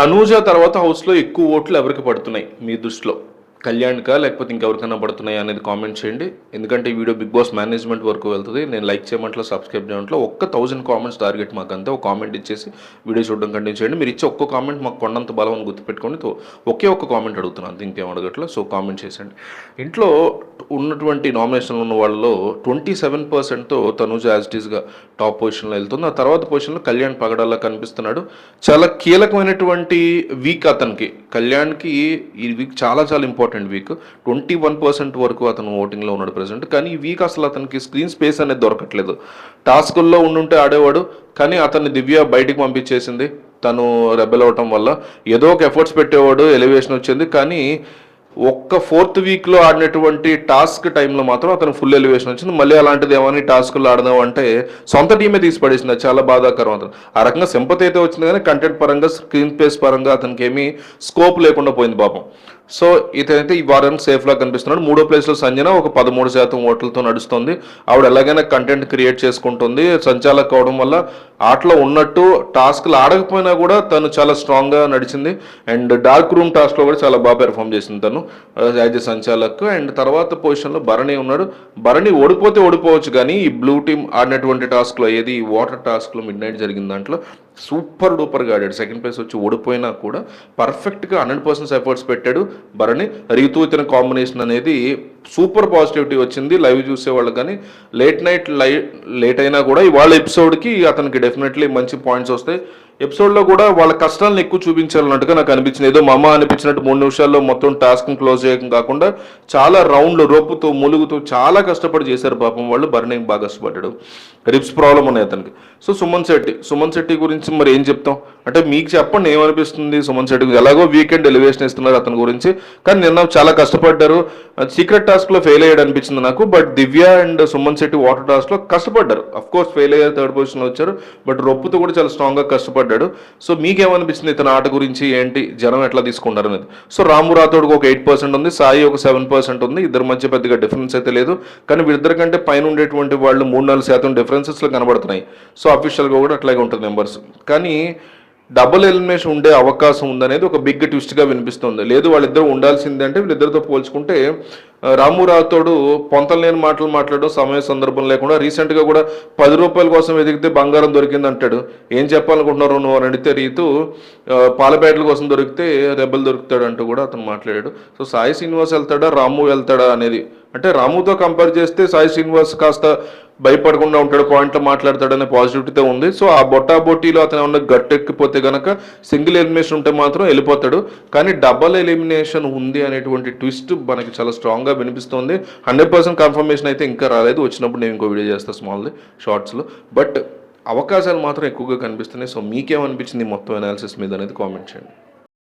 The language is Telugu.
తనూజ తర్వాత హౌస్లో ఎక్కువ ఓట్లు ఎవరికి పడుతున్నాయి? మీ దృష్టిలో. కళ్యాణ్కా లేకపోతే ఇంకెవరికైనా పడుతున్నాయి అనేది కామెంట్ చేయండి. ఎందుకంటే ఈ వీడియో బిగ్ బాస్ మేనేజ్మెంట్ వరకు వెళ్తుంది. నేను లైక్ చేయమంట్లో సబ్స్క్రైబ్ చేయమంట్లో ఒక్క థౌసండ్ కామెంట్స్ టార్గెట్ మాకు అంతే ఒక కామెంట్ ఇచ్చేసి వీడియో చూడడం కంటిన్యూ చేయండి. మీరు ఇచ్చే ఒక్క కామెంట్ మాకు కొండంత బలం అని గుర్తుపెట్టుకోండి. ఒకే ఒక్క కామెంట్ అడుగుతున్నాను అంతే ఇంకేం అడగట్లో. సో కామెంట్ చేసేయండి. ఇంట్లో ఉన్నటువంటి నామినేషన్లు ఉన్న వాళ్ళలో ట్వంటీ సెవెన్ పర్సెంట్తో తనూజ యాజ్ ఇట్ టాప్ పొజిషన్లో వెళ్తుంది. ఆ తర్వాత పొజిషన్లో కళ్యాణ్ పగడాల్లా కనిపిస్తున్నాడు. చాలా కీలకమైనటువంటి వీక్ అతనికి. కళ్యాణ్కి ఈ వీక్ చాలా చాలా important week twenty one percent వరకు అతను ఓటింగ్లో ఉన్నాడు ప్రజెంట్ కానీ ఈ వీక్ అసలు అతనికి స్క్రీన్ స్పేస్ అనేది దొరకట్లేదు. టాస్కుల్లో ఉండుంటే ఆడేవాడు కానీ అతన్ని దివ్య బయటికి పంపించేసింది. తను రెబెల్ అవటం వల్ల ఏదో ఒక ఎఫర్ట్స్ పెట్టేవాడు ఎలివేషన్ వచ్చింది. కానీ ఒక్క ఫోర్త్ వీక్లో ఆడినటువంటి టాస్క్ టైంలో మాత్రం అతను ఫుల్ ఎలివేషన్ వచ్చింది. మళ్ళీ అలాంటిది ఏమని టాస్క్లు ఆడదాం అంటే సొంత టీమే తీసి పడేసింది చాలా బాధాకరం అతను. ఆ రకంగా సింపతి అయితే వచ్చింది కానీ కంటెంట్ పరంగా స్క్రీన్ ప్లేస్ పరంగా అతనికి ఏమీ స్కోప్ లేకుండా పోయింది పాపం. సో ఇతనైతే ఈ వారం సేఫ్లా కనిపిస్తున్నాడు. మూడో ప్లేస్లో సంజన ఒక పదమూడు శాతం ఓట్లతో నడుస్తుంది. ఆవిడ ఎలాగైనా కంటెంట్ క్రియేట్ చేసుకుంటుంది. సంచాలక్ అవడం వల్ల ఆటలో ఉన్నట్టు టాస్క్లు ఆడకపోయినా కూడా తను చాలా స్ట్రాంగ్గా నడిచింది. అండ్ డార్క్ రూమ్ టాస్క్లో కూడా చాలా బాగా పెర్ఫామ్ చేసింది తను. యాజ్ సంచాలకు సంచాలక్ అండ్ తర్వాత పొజిషన్లో భరణి ఉన్నాడు. భరణి ఓడిపోతే ఓడిపోవచ్చు కానీ ఈ బ్లూ టీమ్ ఆడినటువంటి టాస్క్లో ఏది? వాటర్ టాస్క్లో మిడ్ నైట్ జరిగిన దాంట్లో సూపర్ డూపర్గా ఆడాడు. సెకండ్ ప్లేస్ వచ్చి ఓడిపోయినా కూడా పర్ఫెక్ట్గా హండ్రెడ్ పర్సెంట్ ఎఫర్ట్స్ పెట్టాడు భరణి. రీతు ఇతని కాంబినేషన్ అనేది సూపర్ పాజిటివిటీ వచ్చింది. లైవ్ చూసేవాళ్ళు కానీ లేట్ నైట్ లై లేట్ అయినా కూడా ఇవాళ ఎపిసోడ్కి అతనికి డెఫినెట్లీ మంచి పాయింట్స్ వస్తాయి. ఎపిసోడ్లో కూడా వాళ్ళ కష్టాలను ఎక్కువ చూపించాలన్నట్టుగా నాకు అనిపించింది. ఏదో మమ్మ అనిపించినట్టు మూడు నిమిషాల్లో మొత్తం టాస్క్ని క్లోజ్ చేయడం కాకుండా చాలా రౌండ్లు రొప్పుతో ములుగుతూ చాలా కష్టపడి చేశారు పాపం వాళ్ళు. బర్నింగ్ బాగా కష్టపడ్డాడు. రిప్స్ ప్రాబ్లం ఉన్నాయి అతనికి. సో సుమన్ శెట్టి సుమన్ శెట్టి గురించి మరి ఏం చెప్తాం? అంటే మీకు చెప్పండి ఏమనిపిస్తుంది సుమన్ శెట్టి ఎలాగో వీకెండ్ ఎలివేషన్ ఇస్తున్నారు అతని గురించి. కానీ నిన్న చాలా కష్టపడ్డారు. సీక్రెట్ టాస్క్లో ఫెయిల్ అయ్యాడు అనిపించింది నాకు but Divya and Suman Shetty water టాస్క్లో కష్టపడ్డారు. అఫ్ కోర్స్ ఫెయిల్ అయ్యారు థర్డ్ పొజిషన్లో వచ్చారు బట్ రొప్పుతో కూడా చాలా స్ట్రాంగ్గా కష్టపడ్డాడు. సో మీకేమనిపించింది ఇతను ఆట గురించి? ఏంటి? జనం ఎట్లా తీసుకుంటారు అనేది. సో రాము రాథోడ్కి ఒక ఎయిట్ పర్సెంట్ ఉంది సాయి ఒక సెవెన్ పర్సెంట్ ఉంది ఇద్దరు మధ్య పెద్దగా డిఫరెన్స్ అయితే లేదు కానీ వీళ్ళిద్దరి కంటే పైన ఉండేటువంటి వాళ్ళు మూడు నాలుగు శాతం డిఫరెన్సెస్లో లో కనబడుతున్నాయి. సో అఫీషియల్గా కూడా అట్లాగే ఉంటుంది నెంబర్స్ కానీ డబుల్ ఎలిమినేషన్ ఉండే అవకాశం ఉందనేది ఒక బిగ్ ట్విస్ట్గా వినిపిస్తుంది. లేదు వాళ్ళిద్దరూ ఉండాల్సిందే అంటే వీళ్ళిద్దరితో పోల్చుకుంటే రాము రాథోడు పొంతలు లేని మాటలు మాట్లాడడం సమయ సందర్భం లేకుండా రీసెంట్గా కూడా పది రూపాయల కోసం ఎదిగితే బంగారం దొరికింది అంటాడు. ఏం చెప్పాలనుకుంటున్నారు నువ్వు అని అడిగితే రీతు పాల కోసం దొరికితే రెబ్బలు దొరుకుతాడు అంటూ కూడా అతను మాట్లాడాడు. సో సాయి శ్రీనివాస్ వెళ్తాడా రాము వెళ్తాడా అనేది అంటే రాముతో కంపేర్ చేస్తే సాయి శ్రీనివాస్ కాస్త భయపడకుండా ఉంటాడు పాయింట్లో మాట్లాడతాడనే పాజిటివిటీతో ఉంది. సో ఆ బొట్టా బొట్టీలో అతను ఉన్న గట్టెక్కిపోతే గనక సింగిల్ ఎలిమినేషన్ ఉంటే మాత్రం వెళ్ళిపోతాడు. కానీ డబల్ ఎలిమినేషన్ ఉంది అనేటువంటి ట్విస్ట్ మనకి చాలా స్ట్రాంగ్గా వినిపిస్తుంది. హండ్రెడ్ పర్సెంట్ కన్ఫర్మేషన్ అయితే ఇంకా రాలేదు. వచ్చినప్పుడు నేను ఇంకో వీడియో చేస్తాను స్మాల్ది షార్ట్స్లో బట్ అవకాశాలు మాత్రం ఎక్కువగా కనిపిస్తున్నాయి. సో మీకేమనిపించింది మొత్తం అనాలిసిస్ మీద అనేది కామెంట్ చేయండి.